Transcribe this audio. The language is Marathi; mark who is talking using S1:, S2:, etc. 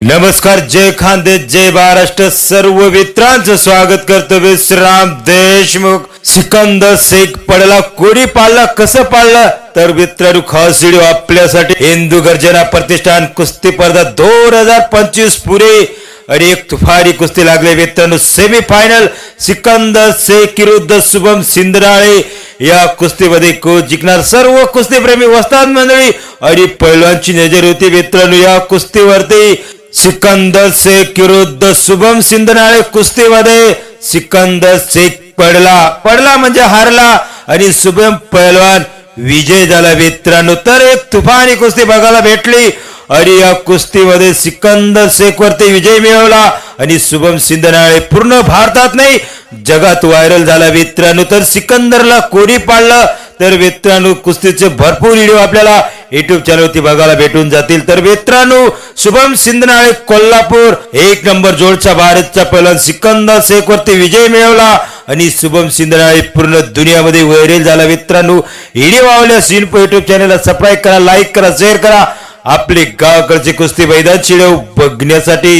S1: नमस्कार जय खानदे जय महाराष्ट्र. सर्व मित्रांचं स्वागत करतो विश्राम देशमुख. सिकंद शेख पडला कोणी पाळला कसं पाळला तर मित्रांनो खास व्हिडिओ आपल्यासाठी हिंदू गर्जना प्रतिष्ठान कुस्ती स्पर्धा दोन हजार पंचवीस पुरे आणि एक तुफारी कुस्ती लागले. मित्रांनो सेमी फायनल सिकंद शेख विरुद्ध शुभम सिंदराळे या कुस्तीमध्ये को जिंकणार. सर्व कुस्तीप्रेमी वस्ताद मंडळी आणि पैलवानची नजर होती. मित्रांनो या कुस्तीवरती सिकंदर शेख विरुद्ध शुभम सिंधनाळे कुस्तीमध्ये सिकंदर शेख पडला. पडला म्हणजे हारला आणि शुभम पैलवान विजय झाला मित्रांनो. तर एक तुफानी कुस्ती बघायला भेटली आणि या कुस्तीमध्ये सिकंदर शेख वरती विजय मिळवला आणि शुभम सिंधनाळे पूर्ण भारतात नाही जगात व्हायरल झाला मित्रांनो. तर सिकंदरला कोणी पाडलं? तर मित्रांनो कुस्तीचे भरपूर व्हिडिओ आपल्याला युट्यूब चॅनलवरती बघायला भेटून जातील. तर मित्रांनो शुभम सिंधनाळे कोल्हापूर एक नंबर जोडचा भारतचा पहिला सिकंदर शेख वरती विजय मिळवला आणि शुभम सिंधनाळे पूर्ण दुनियामध्ये व्हायरल झाला. मित्रांनो व्हिडिओ आवडल्या सिनपो युट्यूब चॅनलला सबस्क्राईब करा लाईक करा शेअर करा. आपले गावाकडचे कुस्ती मैदान शिडव बघण्यासाठी